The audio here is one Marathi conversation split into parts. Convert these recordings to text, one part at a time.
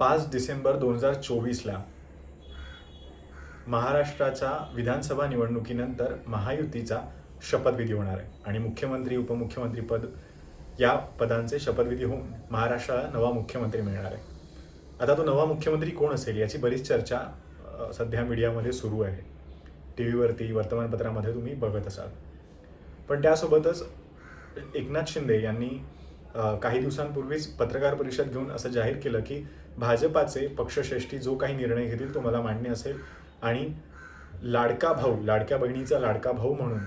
पाच डिसेंबर दोन हजार चोवीसला महाराष्ट्राच्या विधानसभा निवडणुकीनंतर महायुतीचा शपथविधी होणार आहे. आणि मुख्यमंत्री उपमुख्यमंत्री पद या पदांचे शपथविधी होऊन महाराष्ट्राला नवा मुख्यमंत्री मिळणार आहे. आता तो नवा मुख्यमंत्री कोण असेल याची बरीच चर्चा सध्या मीडियामध्ये सुरू आहे. टी व्हीवरती वर्तमानपत्रामध्ये तुम्ही बघत असाल. पण त्यासोबतच एकनाथ शिंदे यांनी काही दिवसांपूर्वीच पत्रकार परिषद घेऊन असं जाहीर केलं की भाजपाचे पक्षश्रेष्ठी जो काही निर्णय घेतील तो मला मान्य असेल. आणि लाडका भाऊ लाडक्या बहिणीचा लाडका भाऊ म्हणून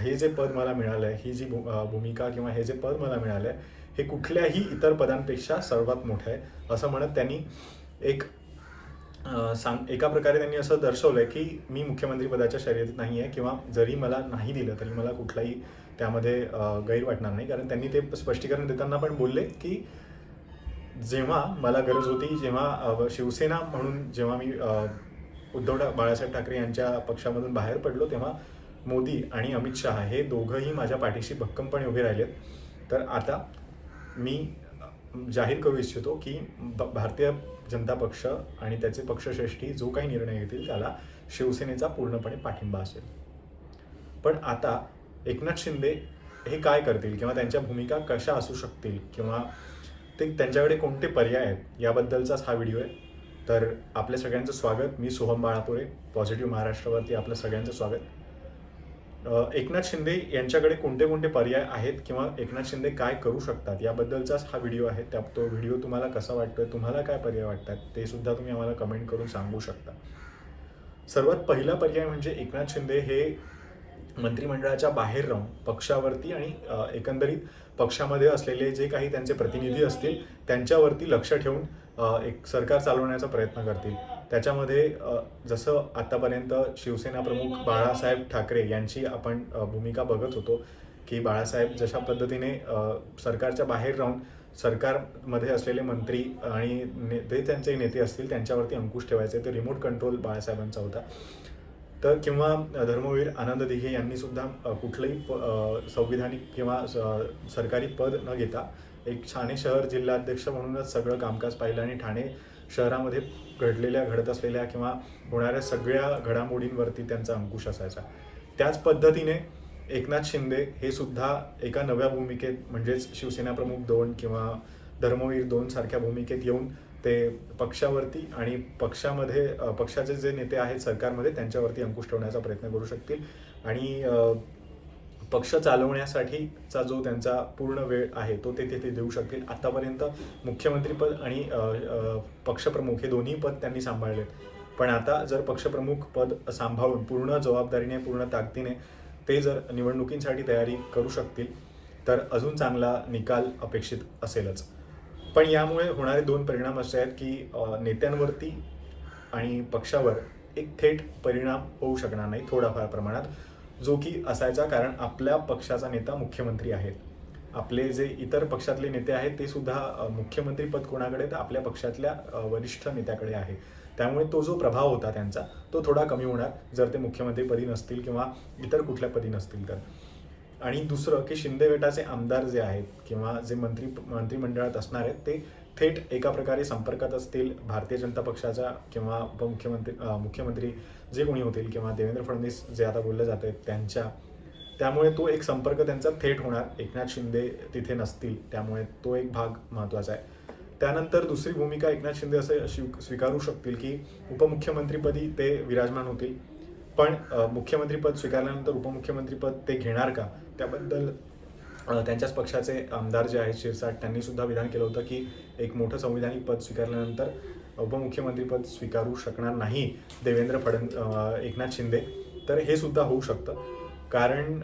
हे जे पद मला मिळालं आहे ही जी भू- भूमिका किंवा हे जे पद मला मिळालं आहे हे कुठल्याही इतर पदांपेक्षा सर्वात मोठं आहे असं म्हणत त्यांनी एक सांग एका प्रकारे त्यांनी असं दर्शवलंय की मी मुख्यमंत्री पदाच्या शर्यतीत नाही आहे किंवा जरी मला नाही दिलं तरी मला कुठलाही त्यामध्ये गैर वाटणार नाही. कारण त्यांनी ते स्पष्टीकरण देताना पण बोलले की जेव्हा मला गरज होती जेव्हा शिवसेना म्हणून जेव्हा मी उद्धव बाळासाहेब ठाकरे यांच्या पक्षामधून बाहेर पडलो तेव्हा मोदी आणि अमित शहा हे दोघंही माझ्या पाठीशी भक्कमपणे उभे राहिलेत. तर आता मी जाहीर करू इच्छितो की भारतीय जनता पक्ष आणि त्याचे पक्षश्रेष्ठी जो काही निर्णय घेतील त्याला शिवसेनेचा पूर्णपणे पाठिंबा असेल. पण आता एकनाथ शिंदे हे काय करतील किंवा त्यांच्या भूमिका कशा असू शकतील किंवा ते त्यांच्याकडे कोणते पर्याय आहेत? याबद्दलचाच हा व्हिडिओ आहे. तर आपल्या सगळ्यांचं स्वागत. मी सोहम बाळापुरे पॉझिटिव्ह महाराष्ट्रावरती आपलं सगळ्यांचं स्वागत. एकनाथ शिंदे यांच्याकडे कोणते कोणते पर्याय आहेत किंवा एकनाथ शिंदे काय करू शकतात? याबद्दलचाच हा व्हिडिओ आहे. त्या तो व्हिडिओ तुम्हाला कसा वाटतोय? तुम्हाला काय पर्याय वाटतात? ते सुद्धा तुम्ही आम्हाला कमेंट करून सांगू शकता. सर्वात पहिला पर्याय म्हणजे एकनाथ शिंदे हे मंत्रिमंडळाच्या बाहेर राहून पक्षावरती आणि एकंदरीत पक्षामध्ये असलेले जे काही त्यांचे प्रतिनिधी असतील त्यांच्यावरती लक्ष ठेवून एक सरकार चालवण्याचा प्रयत्न करतील. त्याच्यामध्ये जसं आतापर्यंत शिवसेना प्रमुख बाळासाहेब ठाकरे यांची आपण भूमिका बघत होतो की बाळासाहेब जशा पद्धतीने सरकारच्या बाहेर राहून सरकारमध्ये असलेले मंत्री आणि ने- ते त्यांचे नेते असतील त्यांच्यावरती अंकुश ठेवायचे ते रिमोट कंट्रोल बाळासाहेबांचा होता. तर किंवा धर्मवीर आनंद दिघे यांनी सुद्धा कुठलंही प- संविधानिक किंवा स- सरकारी पद न घेता एक ठाणे शहर जिल्हाध्यक्ष म्हणूनच सगळं कामकाज पाहिलं आणि ठाणे शहरामध्ये घडलेल्या घडत असलेल्या किंवा होणाऱ्या सगळ्या घडामोडींवरती त्यांचा अंकुश असायचा. त्याच पद्धतीने एकनाथ शिंदे हे सुद्धा एका नव्या भूमिकेत म्हणजेच शिवसेना प्रमुख दोन किंवा धर्मवीर दोन सारख्या भूमिकेत येऊन ते पक्षावरती आणि पक्षामध्ये पक्षाचे जे नेते आहेत सरकारमध्ये त्यांच्यावरती अंकुश ठेवण्याचा प्रयत्न करू शकतील. आणि पक्ष चालवण्यासाठीचा जो त्यांचा पूर्ण वेळ आहे तो ते तिथे देऊ शकतील. आतापर्यंत मुख्यमंत्रीपद आणि पक्षप्रमुख हे दोन्ही पद त्यांनी सांभाळलेत. पण आता जर पक्षप्रमुख पद सांभाळून पूर्ण जबाबदारीने पूर्ण ताकदीने ते जर निवडणुकींसाठी तयारी करू शकतील तर अजून चांगला निकाल अपेक्षित असेलच. पण यामुळे होणारे दोन परिणाम असे आहेत की नेत्यांवरती आणि पक्षावर एक थेट परिणाम होऊ शकणार नाही थोडाफार प्रमाणात जो की असायचा कारण आपल्या पक्षाचा नेता मुख्यमंत्री आहेत. आपले जे इतर पक्षातले नेते आहेत ते सुद्धा मुख्यमंत्रीपद कोणाकडे तर आपल्या पक्षातल्या वरिष्ठ नेत्याकडे आहे. त्यामुळे तो जो प्रभाव होता त्यांचा तो थोडा कमी होणार जर ते मुख्यमंत्रीपदी नसतील किंवा इतर कुठल्या पदी नसतील तर. आणि दुसरं की शिंदे गटाचे आमदार जे आहेत किंवा जे मंत्री मंत्रिमंडळात असणार आहेत ते थेट एका प्रकारे संपर्कात असतील भारतीय जनता पक्षाच्या किंवा उपमुख्यमंत्री मुख्यमंत्री जे कोणी होतील किंवा देवेंद्र फडणवीस जे आता बोलले जात आहेत त्यांच्या त्यामुळे तो एक संपर्क त्यांचा थेट होणार. एकनाथ शिंदे तिथे नसतील त्यामुळे तो एक भाग महत्त्वाचा आहे. त्यानंतर दुसरी भूमिका एकनाथ शिंदे असे स्वीकारू शकतील की उपमुख्यमंत्रीपदी ते विराजमान होतील. पण मुख्यमंत्रीपद स्वीकारल्यानंतर उपमुख्यमंत्रीपद ते घेणार का? त्याबद्दल त्यांच्याच पक्षाचे आमदार जे आहेत शिरसाट त्यांनी सुद्धा विधान केलं होतं की एक मोठं संविधानिक पद स्वीकारल्यानंतर उपमुख्यमंत्रीपद स्वीकारू शकणार नाही देवेंद्र फडण एकनाथ शिंदे. तर हे सुद्धा होऊ शकतं. कारण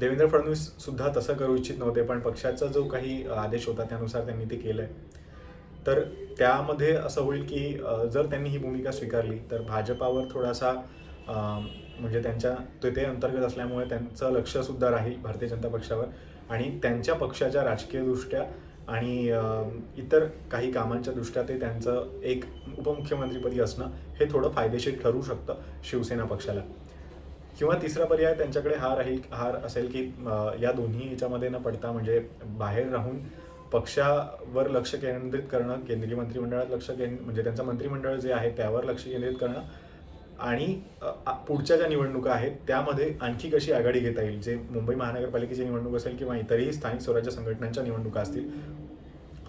देवेंद्र फडणवीस सुद्धा तसं करू इच्छित नव्हते पण पक्षाचा जो काही आदेश होता त्यानुसार त्यांनी ते केलंय. तर त्यामध्ये असं होईल की जर त्यांनी ही भूमिका स्वीकारली तर भाजपावर थोडासा म्हणजे त्यांच्या ते ते अंतर्गत असल्यामुळे त्यांचं लक्षसुद्धा राहील भारतीय जनता पक्षावर. आणि त्यांच्या पक्षाच्या राजकीयदृष्ट्या आणि इतर काही कामांच्या दृष्ट्या ते त्यांचं एक उपमुख्यमंत्रीपदी असणं हे थोडं फायदेशीर ठरू शकतं शिवसेना पक्षाला. किंवा तिसरा पर्याय त्यांच्याकडे हा राहील हार असेल की या दोन्ही ह्याच्यामध्ये न पडता म्हणजे बाहेर राहून पक्षावर लक्ष केंद्रित करणं केंद्रीय मंत्रिमंडळात लक्ष केंद्र म्हणजे त्यांचं मंत्रिमंडळ जे आहे त्यावर लक्ष केंद्रित करणं आणि पुढच्या ज्या निवडणुका आहेत त्यामध्ये आणखी कशी आघाडी घेता येईल? जे मुंबई महानगरपालिकेची निवडणूक असेल किंवा इतरही स्थानिक स्वराज्य संघटनांच्या निवडणुका असतील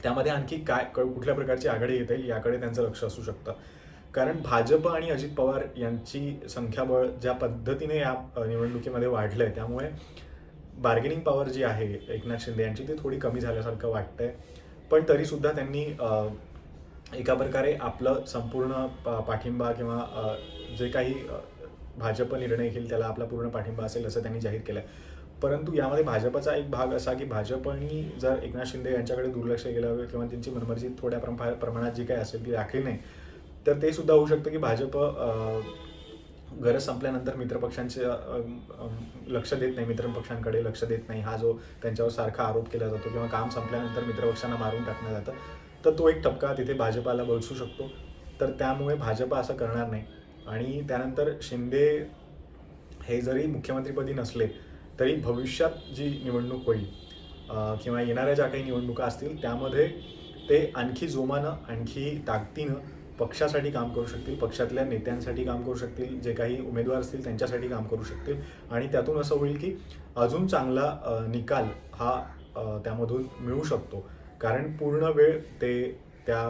त्यामध्ये आणखी काय क- कुठल्या प्रकारची आघाडी घेता येईल याकडे त्यांचं लक्ष असू शकतं. कारण भाजप आणि अजित पवार यांची संख्याबळ ज्या पद्धतीने या निवडणुकीमध्ये वाढलं आहे त्यामुळे बार्गेनिंग पॉवर जी आहे एकनाथ शिंदे यांची ती थोडी कमी झाल्यासारखं वाटतंय. पण तरीसुद्धा त्यांनी एका प्रकारे आपलं संपूर्ण पाठिंबा किंवा जे काही भाजप निर्णय घेईल त्याला आपला पूर्ण पाठिंबा असेल असं त्यांनी जाहीर केलं परंतु यामध्ये भाजपचा एक भाग असा की भाजपनी जर एकनाथ शिंदे यांच्याकडे दुर्लक्ष केलं किंवा त्यांची मनमर्जी थोड्या प्रमा- प्रमाणात जी काही असेल ती राखली नाही तर ते सुद्धा होऊ शकतं की भाजप गरज संपल्यानंतर मित्रपक्षांचे लक्ष देत नाही मित्रपक्षांकडे लक्ष देत नाही. हा जो त्यांच्यावर सारखा आरोप केला जातो किंवा काम संपल्यानंतर मित्रपक्षांना मारून टाकणं जातं तर तो एक टपका तिथे भाजपाला बसू शकतो. तर त्यामुळे भाजप असं करणार नाही. आणि त्यानंतर शिंदे हे जरी मुख्यमंत्रीपदी नसले तरी भविष्यात जी निवडणूक होईल किंवा येणाऱ्या ज्या काही निवडणुका असतील त्यामध्ये ते आणखी जोमानं आणखी ताकदीनं पक्षासाठी काम करू शकतील पक्षातल्या नेत्यांसाठी काम करू शकतील जे काही उमेदवार असतील त्यांच्यासाठी काम करू शकतील. आणि त्यातून असं होईल की अजून चांगला निकाल हा त्यामधून मिळू शकतो. कारण पूर्ण वेळ ते त्या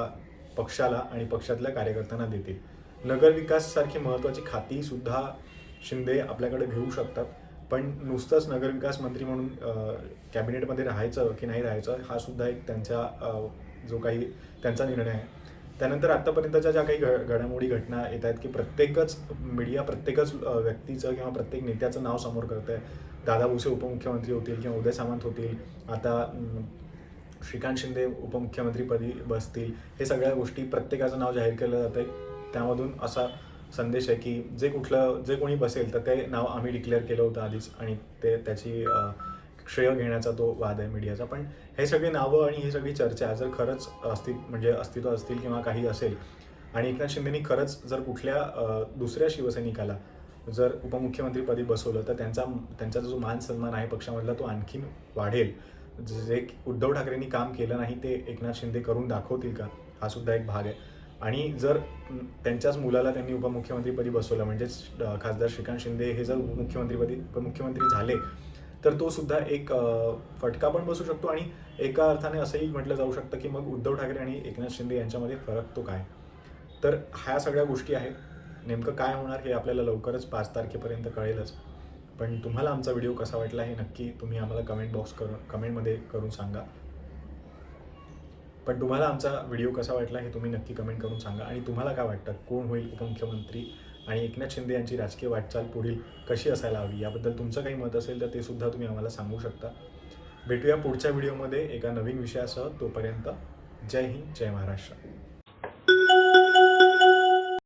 पक्षाला आणि पक्षातल्या कार्यकर्त्यांना देतील. नगरविकाससारखी महत्त्वाची खाती सुद्धा शिंदे आपल्याकडे घेऊ शकतात. पण नुसतंच नगरविकास मंत्री म्हणून कॅबिनेटमध्ये राहायचं की नाही राहायचं हा सुद्धा एक त्यांचा जो काही त्यांचा निर्णय आहे. त्यानंतर आत्तापर्यंतच्या ज्या काही घ- घडामोडी घटना येत आहेत की प्रत्येकच मीडिया प्रत्येकच व्यक्तीचं किंवा प्रत्येक नेत्याचं नाव समोर करत आहे. दादा भुसे उपमुख्यमंत्री होतील किंवा उदय सामंत होतील आता श्रीकांत शिंदे उपमुख्यमंत्रीपदी बसतील हे सगळ्या गोष्टी प्रत्येकाचं नाव जाहीर केलं जातं आहे त्यामधून असा संदेश आहे की जे कुठलं जे कोणी बसेल तर ते नाव आम्ही डिक्लेअर केलं होतं आधीच आणि ते त्याची श्रेय घेण्याचा तो वाद आहे मीडियाचा पण हे सगळी नावं आणि ही सगळी चर्चा जर खरंच अस्तित्व म्हणजे अस्तित्व असतील किंवा काही असेल आणि एकनाथ शिंदेनी खरंच जर कुठल्या दुसऱ्या शिवसैनिकाला जर उपमुख्यमंत्रीपदी बसवलं तर त्यांचा त्यांचा जो मान सन्मान आहे पक्षामधला तो आणखीन वाढेल. जे उद्धव ठाकरेंनी काम केलं नाही ते एकनाथ शिंदे करून दाखवतील का? हा सुद्धा एक भाग आहे. आणि जर त्यांच्याच मुलाला त्यांनी उपमुख्यमंत्रीपदी बसवलं म्हणजेच खासदार श्रीकांत शिंदे हे जर उपमुख्यमंत्रीपदी उपमुख्यमंत्री झाले तर तो सुद्धा एक फटका पण बसू शकतो आणि एका अर्थाने असंही म्हटलं जाऊ शकतं की मग उद्धव ठाकरे आणि एकनाथ शिंदे यांच्यामध्ये फरक तो काय? तर ह्या सगळ्या गोष्टी आहेत. नेमकं काय होणार हे आपल्याला लवकरच पाच तारखेपर्यंत कळेलच. पण तुम्हाला आमचा व्हिडिओ कसा वाटला हे नक्की तुम्ही आम्हाला कमेंट बॉक्स करून कमेंटमध्ये करून सांगा. पण तुम्हाला आमचा व्हिडिओ कसा वाटला हे तुम्ही नक्की कमेंट करून सांगा. आणि तुम्हाला काय वाटतं? कोण होईल उपमुख्यमंत्री? आणि एकनाथ शिंदे यांची राजकीय वाटचाल पुढील कशी असायला हवी? याबद्दल तुमचं काही मत असेल तर ते सुद्धा तुम्ही आम्हाला सांगू शकता. भेटूया पुढच्या व्हिडिओमध्ये एका नवीन विषयासह. तोपर्यंत जय हिंद जय महाराष्ट्र.